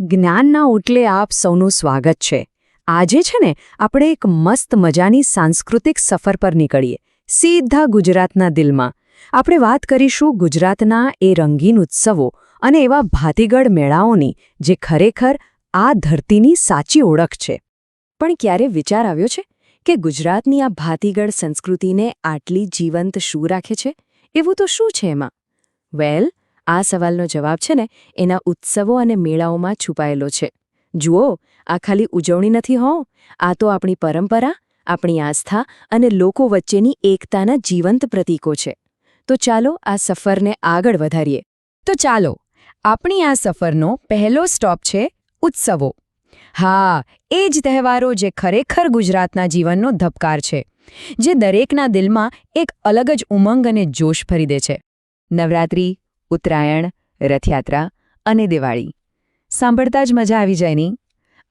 જ્ઞાનના ઓટલે આપ સૌનું સ્વાગત છે. આજે છે ને, આપણે એક મસ્ત મજાની સાંસ્કૃતિક સફર પર નીકળીએ, સીધા ગુજરાતના દિલમાં. આપણે વાત કરીશું ગુજરાતના એ રંગીન ઉત્સવો અને એવા ભાતીગળ મેળાઓની, જે ખરેખર આ ધરતીની સાચી ઓળખ છે. પણ ક્યારે વિચાર આવ્યો છે કે ગુજરાતની આ ભાતીગળ સંસ્કૃતિને આટલી જીવંત શું રાખે છે? એવું તો શું છે એમાં? વેલ આ સવાલનો જવાબ છે ને એના ઉત્સવો અને મેળાઓમાં છુપાયેલો છે. જુઓ, આ ખાલી ઉજવણી નથી હો. આ તો આપણી પરંપરા, આપણી આસ્થા અને લોકો વચ્ચેની એકતાના જીવંત પ્રતીકો છે. તો ચાલો આ સફરને આગળ વધારીએ. તો ચાલો, આપણી આ સફરનો પહેલો સ્ટોપ છે ઉત્સવો. હા, એ જ તહેવારો જે ખરેખર ગુજરાતના જીવનનો ધબકાર છે, જે દરેકના દિલમાં એક અલગ જ ઉમંગ અને જોશ ભરી દે છે. નવરાત્રિ ઉત્તરાયણ, રથયાત્રા અને દિવાળી. સાંભળતા જ મજા આવી જાય નહીં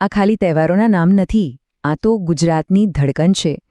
આ ખાલી તહેવારોના નામ નથી, આ તો ગુજરાતની ધડકન છે.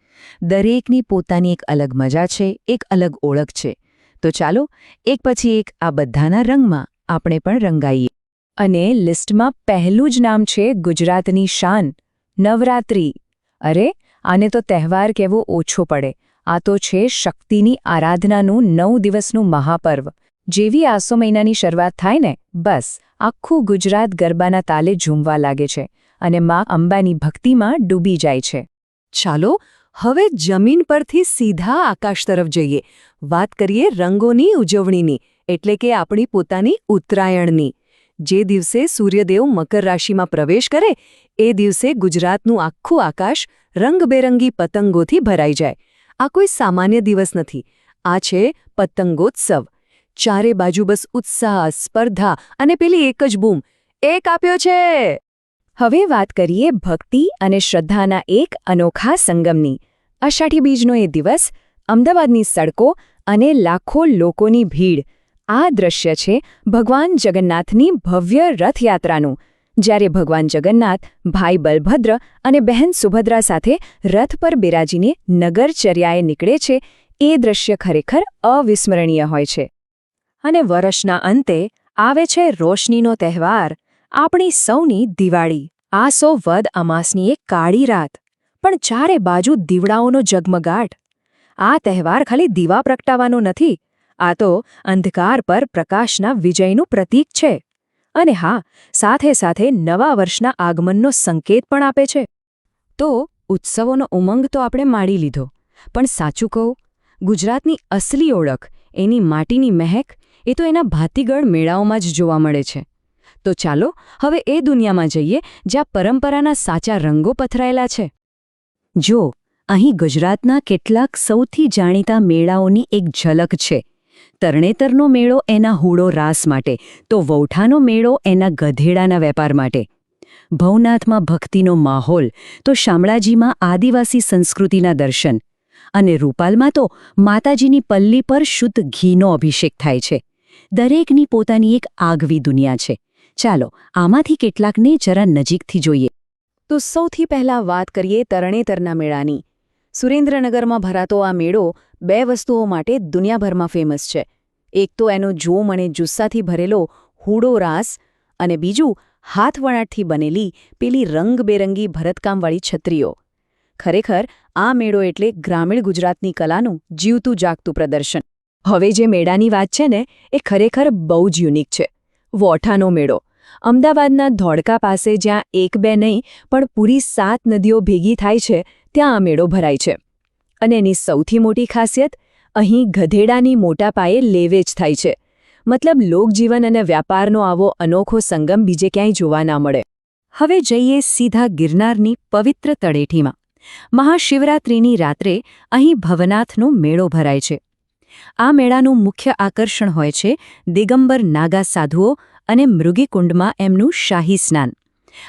દરેકની પોતાની એક અલગ મજા છે, એક અલગ ઓળખ છે. તો ચાલો, એક પછી એક આ બધાના રંગમાં આપણે પણ રંગાઈએ. અને લિસ્ટમાં પહેલું જ નામ છે ગુજરાતની શાન, નવરાત્રિ. અરે, આને તો તહેવાર કહેવો ઓછો પડે. આ તો છે શક્તિની આરાધનાનું નવ દિવસનું મહાપર્વ. જેવી આસો મહિનાની શરૂઆત થાય ને, બસ, આખું ગુજરાત ગરબાના તાલે ઝૂમવા લાગે છે અને મા અંબાની ભક્તિમાં ડૂબી જાય છે. ચાલો, હવે જમીન પરથી સીધા આકાશ તરફ જઈએ. વાત કરીએ રંગોની ઉજવણીની, એટલે કે આપણી પોતાની ઉત્તરાયણની. જે દિવસે સૂર્યદેવ મકર રાશિમાં પ્રવેશ કરે, એ દિવસે ગુજરાતનું આખું આકાશ રંગબેરંગી પતંગોથી ભરાઈ જાય. આ કોઈ સામાન્ય દિવસ નથી. આ છે પતંગોત્સવ. ચારે બાજુ બસ ઉત્સાહ, સ્પર્ધા અને પેલી એક જ બૂમ. એક આપ્યો છે. હવે વાત કરીએ ભક્તિ અને શ્રદ્ધાના એક અનોખા સંગમની. અષાઢી બીજનો એ દિવસ, અમદાવાદની સડકો અને લાખો લોકોની ભીડ. આ દ્રશ્ય છે ભગવાન જગન્નાથની ભવ્ય રથયાત્રાનું. જ્યારે ભગવાન જગન્નાથ, ભાઈ બલભદ્ર અને બહેન સુભદ્રા સાથે રથ પર બિરાજીને નગરચર્યાએ નીકળે છે, એ દ્રશ્ય ખરેખર અવિસ્મરણીય હોય છે. અને વર્ષના અંતે આવે છે રોશનીનો તહેવાર, આપણી સૌની દિવાળી. આ સો વદ અમાસની એક કાળી રાત. પણ ચારે બાજુ દીવડાઓનો જગમગાટ આ તહેવાર ખાલી દીવા પ્રગટાવવાનો નથી, આ તો અંધકાર પર પ્રકાશના વિજયનું પ્રતીક છે. અને હા, સાથે સાથે નવા વર્ષના આગમનનો સંકેત પણ આપે છે. તો ઉત્સવોનો ઉમંગ તો આપણે માણી લીધો. પણ સાચું કહું, ગુજરાતની અસલી ઓળખ, એની માટીની મહેક એ તો એના ભાતીગળ મેળાઓમાં જ જોવા મળે છે. તો ચાલો, હવે એ દુનિયામાં જઈએ જ્યાં પરંપરાના સાચા રંગો પથરાયેલા છે. જો, અહીં ગુજરાતના કેટલાક સૌથી જાણીતા મેળાઓની એક ઝલક છે. તરણેતરનો મેળો એના હૂડો રાસ માટે, તો વૌઠાનો મેળો એના ગધેડાના વેપાર માટે. ભવનાથમાં ભક્તિનો માહોલ, તો શામળાજીમાં આદિવાસી સંસ્કૃતિના દર્શન. અને રૂપાલમાં તો માતાજીની પલ્લી પર શુદ્ધ ઘીનો અભિષેક થાય છે. દરેકની પોતાની એક આગવી દુનિયા છે. ચાલો, આમાંથી કેટલાકને જરા નજીકથી જોઈએ. તો સૌથી પહેલા વાત કરીએ તરણેતરના મેળાની. સુરેન્દ્રનગરમાં ભરાતો આ મેળો બે વસ્તુઓ માટે દુનિયાભરમાં ફેમસ છે. એક તો એનો જોમ અને જુસ્સાથી ભરેલો હૂડો રાસ અને બીજું હાથવણાટથી બનેલી પેલી રંગબેરંગી ભરતકામવાળી છત્રીઓ. ખરેખર, આ મેળો એટલે ગ્રામીણ ગુજરાતની કલાનું જીવતું જાગતું પ્રદર્શન. હવે જે મેળાની વાત છે ને, એ ખરેખર બહુ જ યુનિક છે. વોઠાનો મેળો. અમદાવાદના ધોળકા પાસે જ્યાં એક બે નહીં, પણ પૂરી સાત નદીઓ ભેગી થાય છે, ત્યાં આ મેળો ભરાય છે. અને એની સૌથી મોટી ખાસિયત, અહીં ગધેડાની મોટા પાયે લેવેચ થાય છે. મતલબ લોકજીવન અને વ્યાપારનો આવો અનોખો સંગમ બીજે ક્યાંય જોવા ના મળે. હવે જઈએ સીધા ગિરનારની પવિત્ર તળેટીમાં. મહાશિવરાત્રિની રાત્રે અહીં ભવનાથનો મેળો ભરાય છે. આ મેળાનું મુખ્ય આકર્ષણ હોય છે દિગંબર નાગા સાધુઓ અને મૃગીકુંડમાં એમનું શાહી સ્નાન.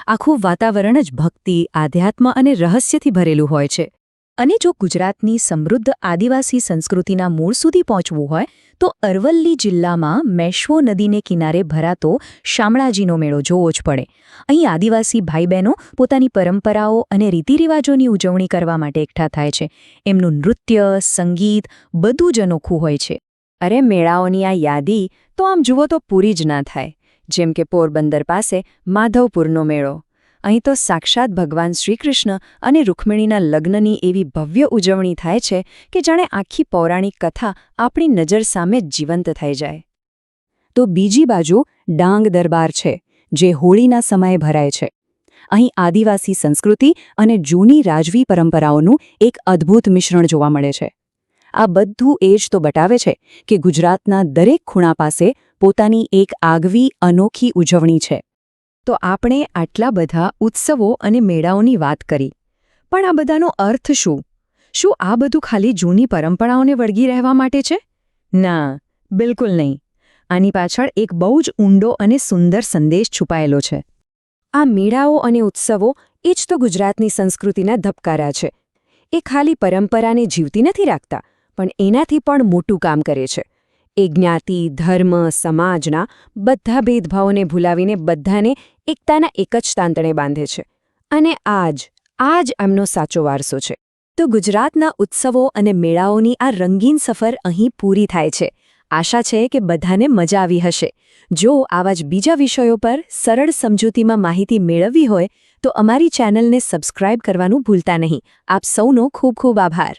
આખું વાતાવરણ જ ભક્તિ, આધ્યાત્મ અને રહસ્યથી ભરેલું હોય છે. અને જો ગુજરાતની સમૃદ્ધ આદિવાસી સંસ્કૃતિના મૂળ સુધી પહોંચવું હોય, તો અરવલ્લી જિલ્લામાં મેશ્વો નદીને કિનારે ભરાતો શામળાજીનો મેળો જોવો જ પડે. અહીં આદિવાસી ભાઈ બહેનો પોતાની પરંપરાઓ અને રીતિરિવાજોની ઉજવણી કરવા માટે એકઠા થાય છે. એમનું નૃત્ય, સંગીત બધું જ અનોખું હોય છે. અરે, મેળાઓની આ યાદી તો આમ જુઓ તો પૂરી જ ના થાય. જેમ કે પોરબંદર પાસે માધવપુરનો મેળો અહીં તો સાક્ષાત ભગવાન શ્રીકૃષ્ણ અને રૂકમિણીના લગ્નની એવી ભવ્ય ઉજવણી થાય છે કે જાણે આખી પૌરાણિક કથા આપણી નજર સામે જીવંત થઈ જાય. તો બીજી બાજુ ડાંગ દરબાર છે, જે હોળીના સમયે ભરાય છે. અહીં આદિવાસી સંસ્કૃતિ અને જૂની રાજવી પરંપરાઓનું એક અદ્ભુત મિશ્રણ જોવા મળે છે. આ બધું એ જ તો બતાવે છે કે ગુજરાતના દરેક ખૂણા પાસે પોતાની એક આગવી અનોખી ઉજવણી છે. તો આપણે આટલા બધા ઉત્સવો અને મેળાઓની વાત કરી. પણ આ બધાનો અર્થ શું? શું આ બધું ખાલી જૂની પરંપરાઓને વળગી રહેવા માટે છે? ના, બિલકુલ નહીં. આની પાછળ એક બહુ જ ઊંડો અને સુંદર સંદેશ છુપાયેલો છે. આ મેળાઓ અને ઉત્સવો એ જ તો ગુજરાતની સંસ્કૃતિના ધબકારા છે. એ ખાલી પરંપરાને જીવતી નથી રાખતા, પણ એનાથી પણ મોટું કામ કરે છે. એ જ્ઞાતિ, ધર્મ, સમાજના બધા ભેદભાવોને ભૂલાવીને બધાને એકતાના એક જ તાંતણે બાંધે છે. અને આજ આ જ એમનો સાચો વારસો છે. તો ગુજરાતના ઉત્સવો અને મેળાઓની આ રંગીન સફર અહીં પૂરી થાય છે. આશા છે કે બધાને મજા આવી હશે. જો આવા જ બીજા વિષયો પર સરળ સમજૂતીમાં માહિતી મેળવવી હોય, તો અમારી ચેનલને સબસ્ક્રાઇબ કરવાનું ભૂલતા નહીં. આપ સૌનો ખૂબ ખૂબ આભાર.